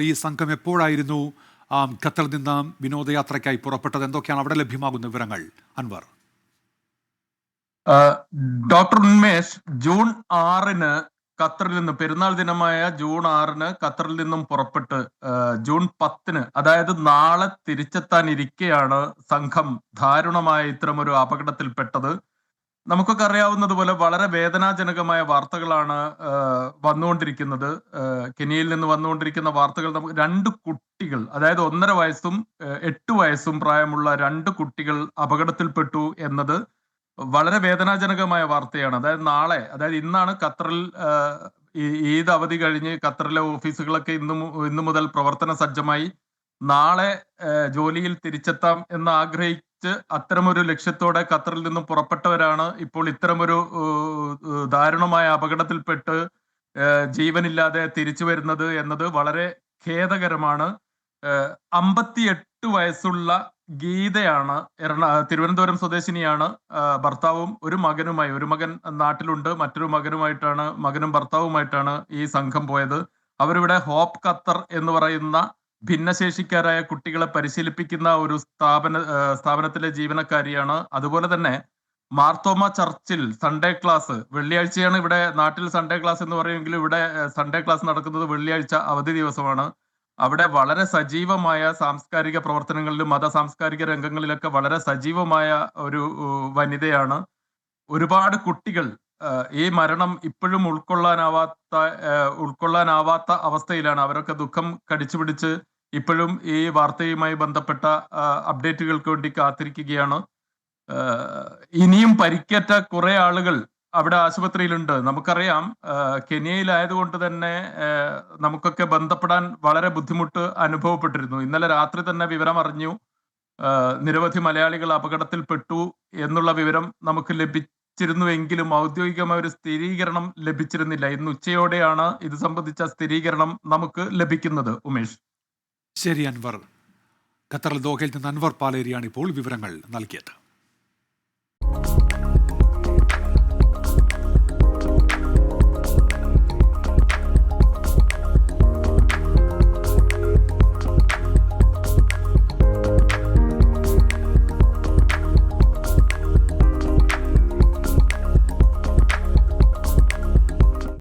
ഈ സംഘം എപ്പോഴായിരുന്നു ഖത്തറിൽ നിന്ന് വിനോദയാത്രയ്ക്കായി പുറപ്പെട്ടത്? എന്തൊക്കെയാണ് അവിടെ ലഭ്യമാകുന്ന വിവരങ്ങൾ? അൻവർ. ഡോക്ടർ ഉന്മേഷ് ജൂൺ ആറിന് ഖത്തറിൽ നിന്ന് പെരുന്നാൾ ദിനമായ ജൂൺ ആറിന് ഖത്തറിൽ നിന്നും പുറപ്പെട്ട് ജൂൺ പത്തിന് അതായത് നാളെ തിരിച്ചെത്താനിരിക്കെയാണ് സംഘം ദാരുണമായ ഇത്തരമൊരു അപകടത്തിൽപ്പെട്ടത്. നമുക്കൊക്കെ അറിയാവുന്നതുപോലെ വളരെ വേദനാജനകമായ വാർത്തകളാണ് വന്നുകൊണ്ടിരിക്കുന്നത്. കെനിയയിൽ നിന്ന് വന്നുകൊണ്ടിരിക്കുന്ന വാർത്തകൾ നമുക്ക് രണ്ട് കുട്ടികൾ അതായത് ഒന്നര വയസ്സും എട്ട് വയസ്സും പ്രായമുള്ള രണ്ട് കുട്ടികൾ അപകടത്തിൽപ്പെട്ടു എന്നത് വളരെ വേദനാജനകമായ വാർത്തയാണ്. അതായത് നാളെ അതായത് ഇന്നാണ് ഖത്തറിൽ ഈദ് അവധി കഴിഞ്ഞ് ഖത്തറിലെ ഓഫീസുകളൊക്കെ ഇന്ന് ഇന്നു മുതൽ പ്രവർത്തന സജ്ജമായി. നാളെ ജോലിയിൽ തിരിച്ചെത്താം എന്ന് ആഗ്രഹിച്ച് അത്തരമൊരു ലക്ഷ്യത്തോടെ ഖത്തറിൽ നിന്നും പുറപ്പെട്ടവരാണ് ഇപ്പോൾ ഇത്തരമൊരു ദാരുണമായ അപകടത്തിൽപ്പെട്ട് ജീവനില്ലാതെ തിരിച്ചു വരുന്നത് എന്നത് വളരെ ഖേദകരമാണ്. അമ്പത്തിയെട്ട് വയസ്സുള്ള ഗീതയാണ് എറണാ തിരുവനന്തപുരം സ്വദേശിനിയാണ് ഭർത്താവും ഒരു മകനുമായി ഒരു മകൻ നാട്ടിലുണ്ട് മറ്റൊരു മകനുമായിട്ടാണ് മകനും ഭർത്താവുമായിട്ടാണ് ഈ സംഘം പോയത്. അവരിവിടെ ഹോപ്പ് ഖത്തർ എന്ന് പറയുന്ന ഭിന്നശേഷിക്കാരായ കുട്ടികളെ പരിശീലിപ്പിക്കുന്ന ഒരു സ്ഥാപന സ്ഥാപനത്തിലെ ജീവനക്കാരിയാണ്. അതുപോലെ തന്നെ മാർത്തോമ ചർച്ചിൽ സൺഡേ ക്ലാസ് വെള്ളിയാഴ്ചയാണ് ഇവിടെ നാട്ടിൽ സൺഡേ ക്ലാസ് എന്ന് പറയുമെങ്കിൽ ഇവിടെ സൺഡേ ക്ലാസ് നടക്കുന്നത് വെള്ളിയാഴ്ച അവധി ദിവസമാണ്. അവിടെ വളരെ സജീവമായ സാംസ്കാരിക പ്രവർത്തനങ്ങളിലും മത സാംസ്കാരിക രംഗങ്ങളിലൊക്കെ വളരെ സജീവമായ ഒരു വനിതയാണ്. ഒരുപാട് കുട്ടികൾ ഈ മരണം ഇപ്പോഴും ഉൾക്കൊള്ളാനാവാത്ത ഉൾക്കൊള്ളാനാവാത്ത അവസ്ഥയിലാണ്. അവരൊക്കെ ദുഃഖം കടിച്ചു പിടിച്ച് ഇപ്പോഴും ഈ വാർത്തയുമായി ബന്ധപ്പെട്ട അപ്ഡേറ്റുകൾക്ക് വേണ്ടി കാത്തിരിക്കുകയാണ്. ഇനിയും പരിക്കേറ്റ കുറെ ആളുകൾ അവിടെ ആശുപത്രിയിലുണ്ട്. നമുക്കറിയാം കെനിയയിലായതുകൊണ്ട് തന്നെ നമുക്കൊക്കെ ബന്ധപ്പെടാൻ വളരെ ബുദ്ധിമുട്ട് അനുഭവപ്പെട്ടിരുന്നു. ഇന്നലെ രാത്രി തന്നെ വിവരം അറിഞ്ഞു. നിരവധി മലയാളികൾ അപകടത്തിൽപ്പെട്ടു എന്നുള്ള വിവരം നമുക്ക് ലഭിച്ചിരുന്നുവെങ്കിലും ഔദ്യോഗികമായ ഒരു സ്ഥിരീകരണം ലഭിച്ചിരുന്നില്ല. ഇന്ന് ഉച്ചയോടെയാണ് ഇത് സംബന്ധിച്ച സ്ഥിരീകരണം നമുക്ക് ലഭിക്കുന്നത് ഉമേഷ്. ശരി അൻവർ. ഖത്തറിൽ ദോഹയിൽ നിന്ന് അൻവർ പാലേരിയാണ് ഇപ്പോൾ വിവരങ്ങൾ നൽകിയത്.